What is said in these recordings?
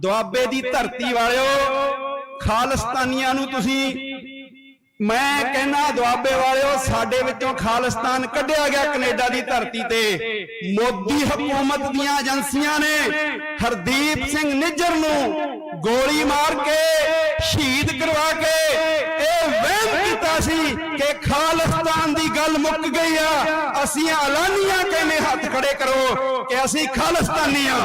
ਦੁਆਬੇ ਦੀ ਧਰਤੀ ਵਾਲਿਓ ਖਾਲਸਤਾਨੀਆਂ ਨੂੰ ਤੁਸੀਂ ਮੈਂ ਕਹਿੰਨਾ ਦੁਆਬੇ ਵਾਲਿਓ ਸਾਡੇ ਵਿੱਚੋਂ ਖਾਲਿਸਤਾਨ ਕੱਢਿਆ ਗਿਆ ਕੈਨੇਡਾ ਦੀ ਧਰਤੀ ਤੇ। ਮੋਦੀ ਹਕੂਮਤ ਦੀਆਂ ਏਜੰਸੀਆਂ ਨੇ ਹਰਦੀਪ ਸਿੰਘ ਨਿੱਜਰ ਨੂੰ ਗੋਲੀ ਮਾਰ ਕੇ ਸ਼ਹੀਦ ਕਰਵਾ ਕੇ ਇਹ ਵਹਿਮ ਕੀਤਾ ਸੀ ਕਿ ਖਾਲਿਸਤਾਨ ਦੀ ਗੱਲ ਮੁੱਕ ਗਈ ਆ। ਅਸੀਂ ਐਲਾਨੀਆਂ ਕਹਿੰਦੇ ਹੱਥ ਖੜੇ ਕਰੋ ਕਿ ਅਸੀਂ ਖਾਲਿਸਤਾਨੀ ਆ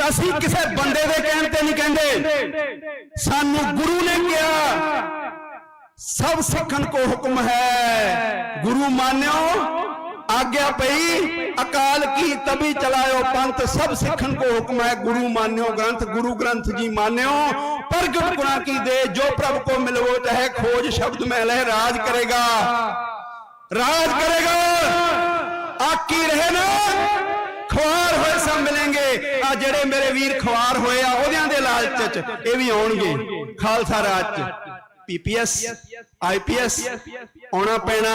ਅਸੀਂ ਕਿਸੇ ਬੰਦੇ ਦੇ ਕਹਿਣ ਤੇ ਨਹੀਂ ਕਹਿੰਦੇ ਸਾਨੂੰ ਗੁਰੂ ਨੇ ਕਿਹਾ ਸਭ ਸਿੱਖਣ ਕੋ ਹੁਕਮ ਹੈ ਗੁਰੂ ਮਾਨਿਓ ਆਗਿਆ ਪਈ ਅਕਾਲ ਕੀ ਤਬੀ ਚਲਾਇਓ ਪੰਥ ਸਭ ਸਿੱਖਣ ਕੋ ਹੁਕਮ ਹੈ ਗੁਰੂ ਮਾਨਿਓ ਗ੍ਰੰਥ ਗੁਰੂ ਗ੍ਰੰਥ ਜੀ ਮਾਨਿਓ ਪ੍ਰਗਟ ਗੁਣਾ ਕੀ ਦੇ ਜੋ ਪ੍ਰਭ ਕੋ ਮਿਲਵੋ ਚਾਹੇ ਖੋਜ ਸ਼ਬਦ ਮੈਂ ਲਹਿ ਰਾਜ ਕਰੇਗਾ ਰਾਜ ਕਰੇਗਾ ਆਕੀ ਰਹੇ ਨਾ ਖਵਾਰ ਹੋਏ ਸਭ ਮਿਲਣਗੇ ਆ ਜਿਹੜੇ ਮੇਰੇ ਵੀਰ ਖਵਾਰ ਹੋਏ ਆ, ਉਹਦਿਆਂ ਦੇ ਲਾਲਚ ਚ ਇਹ ਵੀ ਆਉਣਗੇ। ਖਾਲਸਾ ਰਾਜ ਚ। ਪੀਪੀਐਸ ਆਈਪੀਐਸ ਆਉਣਾ ਪੈਣਾ।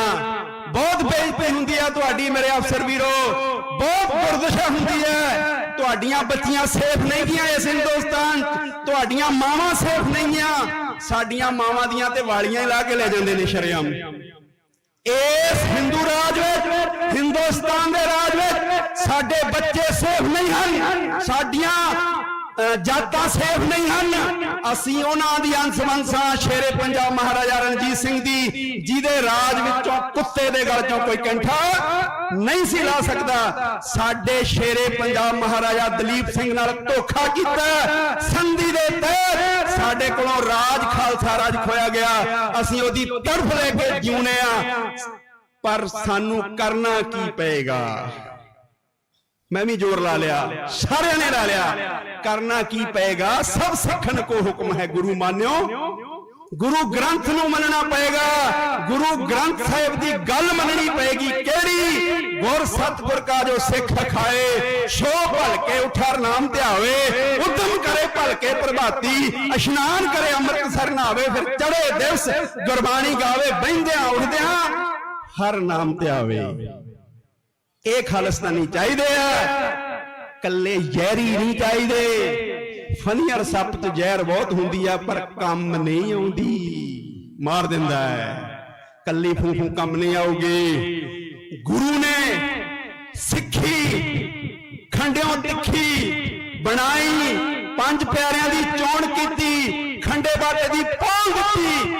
ਬਹੁਤ ਬੇਇੱਜ਼ਤੀ ਹੁੰਦੀ ਆ ਤੁਹਾਡੀ ਮੇਰੇ ਅਫਸਰ ਵੀਰੋ। ਬਹੁਤ ਗੁਰਦਸ਼ਾ ਹੁੰਦੀ ਹੈ। ਤੁਹਾਡੀਆਂ ਬੱਚੀਆਂ ਸੇਫ ਨਹੀਂ ਗੀਆਂ ਇਸ ਹਿੰਦੁਸਤਾਨ 'ਚ। ਤੁਹਾਡੀਆਂ ਮਾਵਾਂ ਸੇਫ ਨਹੀਂ ਗੀਆਂ ਸਾਡੀਆਂ ਮਾਵਾਂ ਦੀਆਂ ਤੇ ਵਾਲੀਆਂ ਹੀ ਲਾ ਕੇ ਲੈ ਜਾਂਦੇ ਨੇ ਸ਼ਰੇਆਮ। ਇਸ ਹਿੰਦੂ ਰਾਜ ਵਿੱਚ ਹਿੰਦੁਸਤਾਨ ਦੇ ਰਾਜ ਵਿੱਚ ਸਾਡੇ ਬੱਚੇ ਸੇਫ ਨਹੀਂ ਹਨ। ਸਾਡੀਆਂ ਜਾਤਾਂ ਸੇਫ ਨਹੀਂ ਹਨ। ਅਸੀਂ ਉਹਨਾਂ ਦੀ ਅੰਸ਼ ਸ਼ੇਰੇ ਪੰਜਾਬ ਮਹਾਰਾਜਾ ਰਣਜੀਤ ਸਿੰਘ ਦੀ, ਜਿਹਦੇ ਰਾਜ ਵਿੱਚੋਂ ਕੁੱਤੇ ਦੇ ਗਲ ਚੋਂ ਕੋਈ ਕੰਠਾ ਨਹੀਂ ਸੀ ਲਾ ਸਕਦਾ। ਸਾਡੇ ਸ਼ੇਰੇ ਪੰਜਾਬ ਮਹਾਰਾਜਾ ਦਲੀਪ ਸਿੰਘ ਨਾਲ ਧੋਖਾ ਕੀਤਾ। ਸੰਧੀ ਦੇ ਤਹਿਤ ਸਾਡੇ ਕੋਲੋਂ ਰਾਜ ਖਾਲਸਾ ਰਾਜ ਖੋਇਆ ਗਿਆ। ਅਸੀਂ ਉਹਦੀ ਤਰਫ ਲੈ ਕੇ ਜਿਉਨੇ ਆ। ਪਰ ਸਾਨੂੰ ਕਰਨਾ ਕੀ ਪਏਗਾ? ਮੈਂ ਵੀ ਜ਼ੋਰ ਲਾ ਲਿਆ। ਸਾਰਿਆਂ ਨੇ ਲਾ ਲਿਆ। ਕਰਨਾ ਕੀ ਪਏਗਾ? ਸਭ ਸਿੱਖਣ ਕੋ ਹੁਕਮ ਹੈ, ਗੁਰੂ ਮਾਨਿਓ। ਗੁਰੂ ਗ੍ਰੰਥ ਨੂੰ ਮੰਨਣਾ ਪਏਗਾ। ਗੁਰੂ ਗ੍ਰੰਥ ਸਾਹਿਬ ਦੀ ਗੱਲ ਮੰਨਣੀ ਪਏਗੀ। ਕਿਹੜੀ? ਗੁਰ ਸਤਗੁਰ ਕਾ ਜੋ ਸਿੱਖ ਖਾਏ ਸੋ ਭਲ ਕੇ ਉਠਰ ਨਾਮ ਧਿਆਵੇ। ਉਦਮ ਕਰੇ ਭਲਕੇ ਪ੍ਰਭਾਤੀ, ਇਸ਼ਨਾਨ ਕਰੇ ਅੰਮ੍ਰਿਤਸਰ ਨਹਾਵੇ ਫਿਰ ਚੜੇ ਦਿਵਸ ਗੁਰਬਾਣੀ ਗਾਵੇ, ਬਹਿੰਦਿਆਂ, ਉੱਠਦਿਆਂ ਹਰ ਨਾਮ ਧਿਆਵੇ। ਇਹ ਖਾਲਸਤਾਨੀ ਚਾਹੀਦੇ ਆ। ਕੱਲੇ ਜ਼ਹਿਰੀ ਨਹੀਂ ਚਾਹੀਦੇ। ਫਨੀਅਰ ਸੱਪ ਚ ਜ਼ਹਿਰ ਬਹੁਤ ਹੁੰਦੀ ਆ, ਪਰ ਕੰਮ ਨਹੀਂ ਆਉਂਦੀ। ਮਾਰ ਦਿੰਦਾ ਹੈ। ਕੱਲੀ ਫੂਫੂ ਕੰਮ ਨਹੀਂ ਆਉਗੀ ਗੁਰੂ ਨੇ ਸਿੱਖੀ ਖੰਡਿਓਂ ਤਿੱਖੀ ਬਣਾਈ, ਪੰਜ ਪਿਆਰਿਆਂ ਦੀ ਚੋਣ ਕੀਤੀ, ਖੰਡੇ ਬਾਟੇ ਦੀ ਪੌਲ ਦਿੱਤੀ।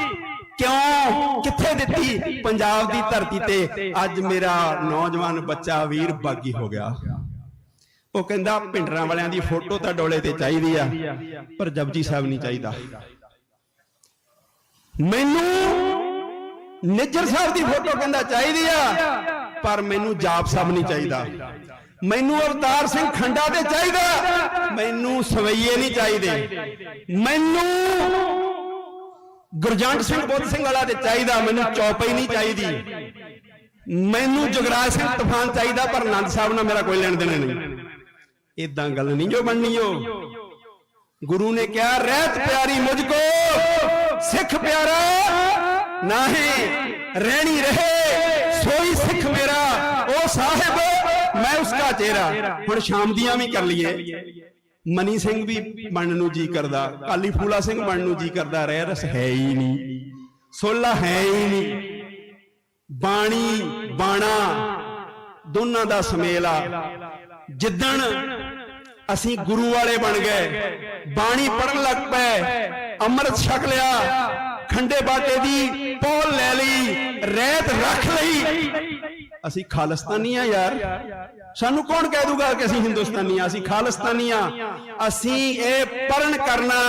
ਕਿਉਂ? ਕਿੱਥੇ ਦਿੱਤੀ। ਪੰਜਾਬ ਦੀ ਧਰਤੀ ਤੇ ਅੱਜ ਮੇਰਾ ਨੌਜਵਾਨ ਬੱਚਾ ਵੀਰ ਬਾਗੀ ਹੋ ਗਿਆ। ਉਹ ਕਹਿੰਦਾ ਪਿੰਡਰਾਂ ਵਾਲਿਆਂ ਦੀ ਫੋਟੋ ਤਾਂ ਡੋਲੇ ਤੇ ਚਾਹੀਦੀ ਆ ਪਰ ਜਪਜੀ ਸਾਹਿਬ ਨਹੀਂ ਚਾਹੀਦਾ। ਮੈਨੂੰ ਨਿੱਜਰ ਸਾਹਿਬ ਦੀ ਫੋਟੋ ਕਹਿੰਦਾ ਚਾਹੀਦੀ ਆ ਪਰ ਮੈਨੂੰ ਜਾਪ ਸਾਹਿਬ ਨਹੀਂ ਚਾਹੀਦਾ। ਮੈਨੂੰ ਅਵਤਾਰ ਸਿੰਘ ਖੰਡਾ ਤੇ ਚਾਹੀਦਾ। ਮੈਨੂੰ ਸਵਈਏ ਨਹੀਂ ਚਾਹੀਦੇ। ਮੈਨੂੰ ਗੁਰਜੰਟ ਸਿੰਘ ਬੁੱਧ ਸਿੰਘ ਵਾਲਾ ਤੇ ਚਾਹੀਦਾ, ਮੈਨੂੰ ਚੌਪਈ ਨਹੀਂ ਚਾਹੀਦੀ। ਮੈਨੂੰ ਜਗਰਾਜ ਸਿੰਘ ਤੂਫਾਨ ਚਾਹੀਦਾ, ਪਰ ਆਨੰਦ ਸਾਹਿਬ ਨਾਲ ਮੇਰਾ ਕੋਈ ਲੈਣ ਦੇਣ ਨਹੀਂ। ਇਦਾਂ ਗੱਲ ਨਹੀਂ ਜੋ ਬਣਨੀ ਓ। ਗੁਰੂ ਨੇ ਕਿਹਾ, ਰਹਿਤ ਪਿਆਰੀ ਮੁਝ ਕੋ ਸਿੱਖ ਪਿਆਰਾ, ਨਾਹੀਂ ਰਹਿਣੀ ਰਹੇ, ਸੋਈ ਸਿੱਖ ਮੇਰਾ, ਉਹ ਸਾਹਿਬ, ਮੈਂ ਉਸਕਾ ਚਿਹਰਾ। ਹੁਣ ਸ਼ਾਮ ਦੀਆਂ ਵੀ ਕਰ ਲਈਏ। ਮਨੀ ਸਿੰਘ ਵੀ ਬਣਨ ਨੂੰ ਜੀ ਕਰਦਾ, ਕਾਲੀ ਫੂਲਾ ਸਿੰਘ ਬਣਨ ਨੂੰ ਜੀ ਕਰਦਾ, ਰਹਿ ਰਸ ਹੈ ਹੀ ਨਹੀਂ, ਸੋਲਾ ਹੈ ਹੀ ਨਹੀਂ। ਬਾਣੀ, ਬਾਣਾ, ਦੋਨਾਂ ਦਾ ਸਮੇਲ ਆ। ਜਿੱਦਣ ਅਸੀਂ ਗੁਰੂ ਵਾਲੇ ਬਣ ਗਏ, ਬਾਣੀ ਪੜਨ ਲੱਗ ਪਏ, ਅੰਮ੍ਰਿਤ ਛਕ ਲਿਆ, ਖੰਡੇ ਬਾਟੇ ਦੀ ਪੋਲ ਲੈ ਲਈ, ਰਹਿਤ ਰੱਖ ਲਈ ਅਸੀਂ ਖਾਲਿਸਤਾਨੀ ਆ ਯਾਰ। ਸਾਨੂੰ ਕੌਣ ਕਹਿ ਦੂਗਾ ਕਿ ਅਸੀਂ ਹਿੰਦੁਸਤਾਨੀ ਆ ਅਸੀਂ ਖਾਲਿਸਤਾਨੀ ਆ ਅਸੀਂ ਇਹ ਪੜਨ ਕਰਨਾ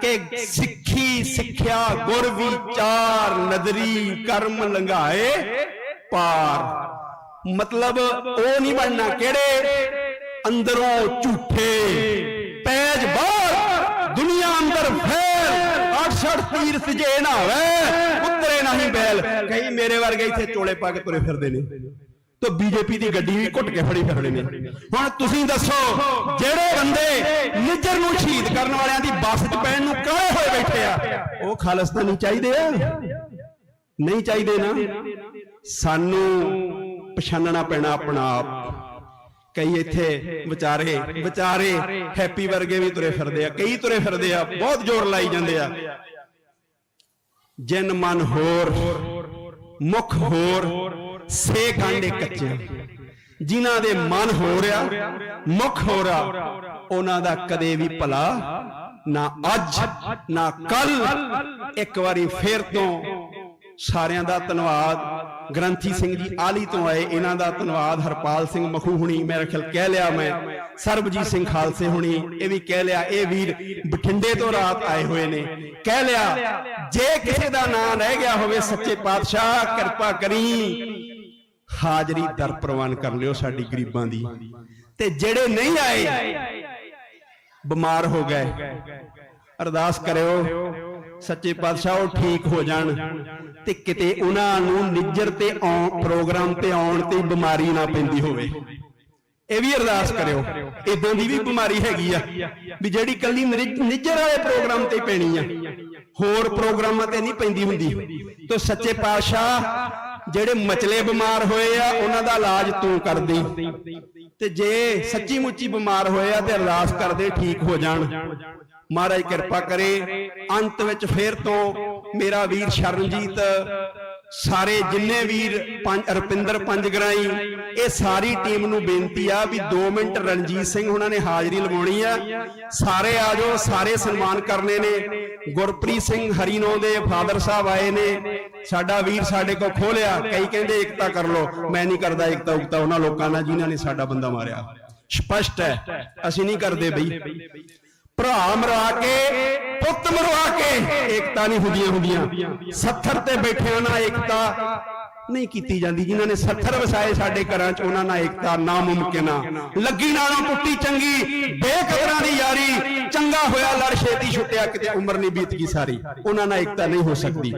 ਕਿ ਸਿੱਖੀ, ਸਿੱਖਿਆ, ਗੁਰ ਵਿਚਾਰ, ਨਦਰੀ, ਕਰਮ ਲੰਘਾਏ ਪਾਰ। ਮਤਲਬ ਉਹ ਨਹੀਂ ਬਣਨਾ ਕਿਹੜੇ? ਅੰਦਰੋਂ ਝੂਠੇ। ਪੈਜ ਬਾਹਰ, ਦੁਨੀਆ ਅੰਦਰ ਫੈਲ 68 ਤੀਰਥ ਜੇ ਨਾ ਹੋਵੇ, ਉਤਰੇ ਨਹੀਂ ਬੈਲ। ਕਈ ਮੇਰੇ ਵਰਗੇ ਇੱਥੇ ਚੋਲੇ ਪਾ ਕੇ ਤੁਰੇ ਫਿਰਦੇ ਨੇ। ਤੇ ਬੀਜੇਪੀ ਦੀ ਗੱਡੀ ਵੀ ਘੁੱਟ ਕੇ ਫੜੀ ਫਿਰਦੇ ਨੇ। ਹੁਣ ਤੁਸੀਂ ਦੱਸੋ, ਜਿਹੜੇ ਬੰਦੇ ਨਿੱਜਰ ਨੂੰ ਸ਼ਹੀਦ ਕਰਨ ਵਾਲਿਆਂ ਦੀ ਬੱਸ 'ਚ ਪੈਣ ਨੂੰ ਕਾਹੇ ਹੋਏ ਬੈਠੇ ਆ, ਉਹ ਖਾਲਿਸਤਾਨੀ ਚਾਹੀਦੇ ਆ? ਨਹੀਂ ਚਾਹੀਦੇ ਨਾ? ਸਾਨੂੰ ਪਛਾਨਣਾ ਪੈਣਾ ਆਪਣਾ ਆਪ। ਕਈ ਇੱਥੇ ਵਿਚਾਰੇ ਵਿਚਾਰੇ ਹੈਪੀ ਵਰਗੇ ਵੀ ਤੁਰੇ ਫਿਰਦੇ ਆ, ਕਈ ਤੁਰੇ ਫਿਰਦੇ ਆ, ਬਹੁਤ ਜ਼ੋਰ ਲਾਈ ਜਾਂਦੇ ਆ। ਜਿਨ ਮਨ ਹੋਰ, ਮੁਖ ਹੋਰ, ਸੇ ਗਾਂਡੇ ਕੱਚੇ। ਜਿਨ੍ਹਾਂ ਦੇ ਮਨ ਹੋ ਰਿਆ ਮੁਖ ਹੋ ਰਿਆ ਉਹਨਾਂ ਦਾ ਕਦੇ ਵੀ ਭਲਾ ਨਾ ਅੱਜ, ਨਾ ਕੱਲ ਇੱਕ ਵਾਰੀ ਫੇਰ ਤੋਂ ਸਾਰਿਆਂ ਦਾ ਧੰਨਵਾਦ। ਗ੍ਰੰਥੀ ਸਿੰਘ ਜੀ ਆਲੀ ਤੋਂ ਆਏ, ਇਹਨਾਂ ਦਾ ਧੰਨਵਾਦ। ਹਰਪਾਲ ਸਿੰਘ ਮਖੂ ਹੁਣੀ, ਮੇਰਾ ਖਿਆਲ ਕਹਿ ਲਿਆ ਮੈਂ। ਸਰਬਜੀਤ ਸਿੰਘ ਖਾਲਸੇ ਹੁਣੀ, ਇਹ ਵੀ ਕਹਿ ਲਿਆ, ਇਹ ਵੀਰ ਬਠਿੰਡੇ ਤੋਂ ਰਾਤ ਆਏ ਹੋਏ ਨੇ। ਕਹਿ ਲਿਆ ਜੇ ਕਿਸੇ ਦਾ ਨਾਂ ਰਹਿ ਗਿਆ ਹੋਵੇ ਸੱਚੇ ਪਾਤਸ਼ਾਹ, ਕਿਰਪਾ ਕਰੀ। ਹਾਜ਼ਰੀ ਦਰ ਪ੍ਰਵਾਨ ਕਰ ਲਿਓ ਸਾਡੀ ਗਰੀਬਾਂ ਦੀ। ਤੇ ਜਿਹੜੇ ਨਹੀਂ ਆਏ, ਬਿਮਾਰ ਹੋ ਗਏ। ਅਰਦਾਸ ਕਰਿਓ, ਸੱਚੇ ਪਾਤਸ਼ਾਹ ਉਹ ਠੀਕ ਹੋ ਜਾਣ। ਤੇ ਕਿਤੇ ਉਹਨਾਂ ਨੂੰ ਨਿੱਜਰ ਤੇ ਆਉਣ, ਪ੍ਰੋਗਰਾਮ ਤੇ ਆਉਣ ਤੇ ਬਿਮਾਰੀ ਨਾ ਪੈਂਦੀ ਹੋਵੇ। ਇਹ ਵੀ ਅਰਦਾਸ ਕਰਿਓ। ਇਦਾਂ ਦੀ ਵੀ ਬਿਮਾਰੀ ਹੈਗੀ ਆ ਵੀ ਜਿਹੜੀ ਕੱਲੀ ਨਿੱਜਰ ਵਾਲੇ ਪ੍ਰੋਗਰਾਮ ਤੇ ਪੈਣੀ ਆ। ਹੋਰ ਪ੍ਰੋਗਰਾਮਾਂ ਤੇ ਨਹੀਂ ਪੈਂਦੀ ਹੁੰਦੀ। ਤੋ ਸੱਚੇ ਪਾਤਸ਼ਾਹ ਜਿਹੜੇ ਮਚਲੇ ਬਿਮਾਰ ਹੋਏ ਆ, ਉਹਨਾਂ ਦਾ ਇਲਾਜ ਤੂੰ ਕਰਦੀ ਤੇ ਜੇ ਸੱਚੀ ਮੁੱਚੀ ਬਿਮਾਰ ਹੋਏ ਆ ਤੇ ਅਰਦਾਸ ਕਰਦੇ ਠੀਕ ਹੋ ਜਾਣ। ਮਹਾਰਾਜ ਕਿਰਪਾ ਕਰੇ। ਅੰਤ ਵਿੱਚ ਫੇਰ ਤੋਂ ਮੇਰਾ ਵੀਰ ਸ਼ਰਨਜੀਤ ਸਾਰੇ ਜਿੰਨੇ ਵੀਰ ਪੰਜ ਪੰਜਗਰਾਈ, ਇਹ ਸਾਰੀ ਟੀਮ ਨੂੰ ਬੇਨਤੀ ਆ ਵੀ 2 ਮਿੰਟ ਰਣਜੀਤ ਸਿੰਘ ਉਹਨਾਂ ਨੇ ਹਾਜ਼ਰੀ ਲਵਾਉਣੀ ਆ। ਸਾਰੇ ਆ ਜਾਓ, ਸਾਰੇ ਸਨਮਾਨ ਕਰਨੇ ਨੇ। ਗੁਰਪ੍ਰੀਤ ਸਿੰਘ ਹਰੀਨੋ ਦੇ ਫਾਦਰ ਸਾਹਿਬ ਆਏ ਨੇ। ਸਾਡਾ ਵੀਰ ਸਾਡੇ ਕੋਲ ਖੋਲਿਆ, ਕਈ ਕਹਿੰਦੇ ਇਕਤਾ ਕਰ ਲੋ ਮੈਂ ਨਹੀਂ ਕਰਦਾ ਇਕਤਾ ਉਕਤਾ, ਉਹਨਾਂ ਲੋਕਾਂ ਨਾਲ ਜਿਨ੍ਹਾਂ ਨੇ ਸਾਡਾ ਬੰਦਾ ਮਾਰਿਆ। ਸਪਸ਼ਟ ਹੈ, ਅਸੀਂ ਨਹੀਂ ਕਰਦੇ ਬਈ। ਭਰਾ ਮਰਵਾ ਕੇ, ਪੁੱਤ ਮਰਵਾ ਕੇ ਏਕਤਾ ਨਹੀਂ ਹੁੰਦੀਆਂ ਹੁੰਦੀਆਂ। 70 ਤੇ ਬੈਠਿਆਂ ਨਾਲ ਏਕਤਾ ਨਹੀਂ ਕੀਤੀ ਜਾਂਦੀ। ਜਿਨ੍ਹਾਂ ਨੇ 70 ਵਸਾਏ ਸਾਡੇ ਘਰਾਂ 'ਚ, ਉਹਨਾਂ ਨਾਲ ਏਕਤਾ ਨਾ ਮੁਮਕਿਨ ਆ। ਲੱਗੀ ਨਾਲੋਂ ਟੁੱਟੀ ਚੰਗੀ ਬੇਕਦਰਾਂ ਦੀ ਯਾਰੀ, ਚੰਗਾ ਹੋਇਆ ਲੜ ਛੇਤੀ ਛੁੱਟਿਆ, ਕਿਤੇ ਉਮਰ ਨਹੀਂ ਬੀਤ ਗਈ ਸਾਰੀ। ਉਹਨਾਂ ਨਾਲ ਏਕਤਾ ਨਹੀਂ ਹੋ ਸਕਦੀ।